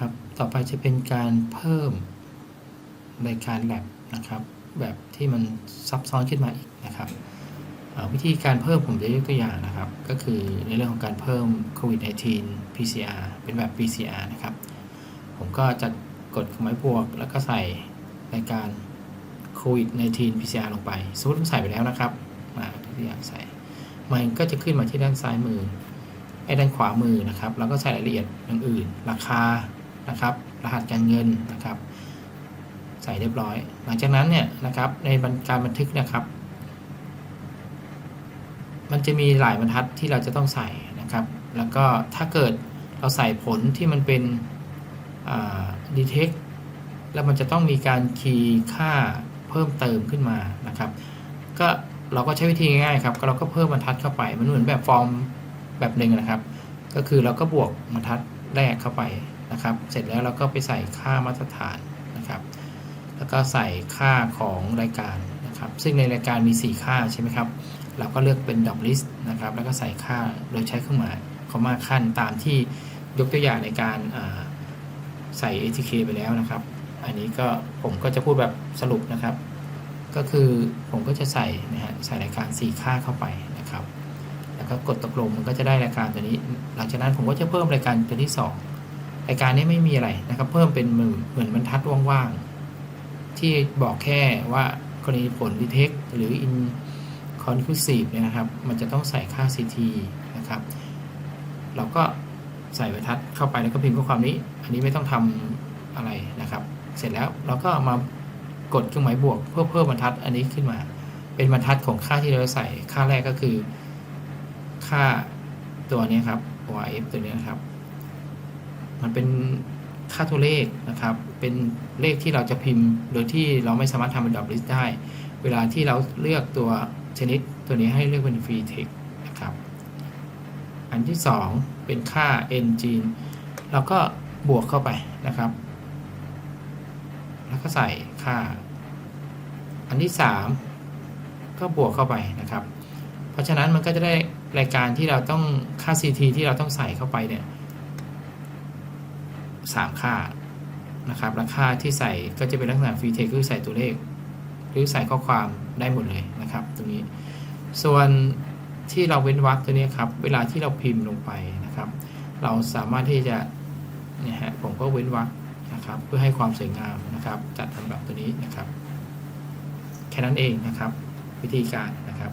ครับ ต่อไปจะเป็นการเพิ่มรายการแลบนะครับแบบที่มันซับซ้อนขึ้นมาอีกนะครับวิธีการเพิ่มผมจะยกตัวอย่างนะครับ ก็คือในเรื่องของการเพิ่มโควิด -19 PCR เป็นแบบ PCR นะครับ ผมก็จะกดไม้บวก แล้วก็ใส่รายการโควิด -19 PCR ลงไปสมมติผมใส่ไปแล้วนะครับมาตัวอย่างใส่ มันก็จะขึ้นมาที่ด้านซ้ายมือไอ้ด้านขวามือนะครับ แล้วก็ใส่รายละเอียดอย่างอื่น ราคา นะครับ รหัสการเงินนะครับ ใส่เรียบร้อย หลังจากนั้นเนี่ยนะครับในการบันทึกนะครับ มันจะมีหลายบรรทัดที่เราจะต้องใส่นะครับ แล้วก็ถ้าเกิดเราใส่ผลที่มันเป็นดีเทคแล้วมันจะต้องมีการคีย์ค่าเพิ่มเติมขึ้นมานะครับ ก็เราก็ใช้วิธีง่ายครับเราก็เพิ่มบรรทัดเข้าไป มันเหมือนแบบฟอร์มแบบหนึ่งนะครับ ก็คือเราก็บวกบรรทัดแรกเข้าไป นะครับ เสร็จแล้วเราก็ไปใส่ค่ามาตรฐานนะครับ แล้วก็ใส่ค่าของรายการนะครับ ซึ่งในรายการมี 4 ค่าใช่ไหมครับ เราก็เลือกเป็นดอกลิสต์นะครับ แล้วก็ใส่ค่าโดยใช้เครื่องหมายคอมมาขั้นตามที่ยกตัวอย่างในการใส่ ATK ไปแล้วนะครับ อันนี้ก็ผมก็จะพูดแบบสรุปนะครับ ก็คือผมก็จะใส่นะฮะใส่รายการ 4 ค่าเข้าไปนะครับ แล้วก็กดตกลงมันก็จะได้รายการตัวนี้ หลังจากนั้นผมก็จะเพิ่มรายการตัวที่ 2 รายการนี้ไม่มีอะไรนะครับ เพิ่มเป็นเหมือนเหมือนบรรทัดว่างๆ ที่บอกแค่ว่ากรณีผล detect หรือ inconclusive เนี่ยนะครับ มันจะต้องใส่ค่า CT นะครับ เราก็ใส่บรรทัดเข้าไปแล้วก็พิมพ์ข้อความนี้ อันนี้ไม่ต้องทำอะไรนะครับ เสร็จแล้วเราก็มากดเครื่องหมายบวกเพื่อเพิ่มบรรทัดอันนี้ขึ้นมา เป็นบรรทัดของค่าที่เราใส่ค่าแรกก็คือ ค่าตัวนี้ครับ YF ตัวนี้นะครับ มันเป็นค่าตัวเลขนะครับ เป็นเลขที่เราจะพิมพ์ โดยที่เราไม่สามารถทำเป็นดอกลิสต์ได้ เวลาที่เราเลือกตัวชนิดตัวนี้ให้เลือกเป็น free text นะครับ อันที่ 2 เป็นค่า engine เราก็บวกเข้าไปนะครับ แล้วก็ใส่ค่า อันที่ 3 ก็บวกเข้าไปนะครับ เพราะฉะนั้นมันก็จะได้รายการที่เราต้องค่า CT ที่เราต้องใส่เข้าไปเนี่ย สามค่านะครับราคาที่ใส่ก็จะเป็นลักษณะฟรีเทคคือใส่ตัวเลข หรือใส่ข้อความได้หมดเลยนะครับ ตรงนี้ ส่วนที่เราเว้นวรรคตัวนี้ครับ เวลาที่เราพิมพ์ลงไปนะครับ เราสามารถที่จะเนี่ยฮะผมก็เว้นวรรคนะครับ เพื่อให้ความสวยงามนะครับ จัดทำแบบตัวนี้นะครับ แค่นั้นเองนะครับ วิธีการนะครับ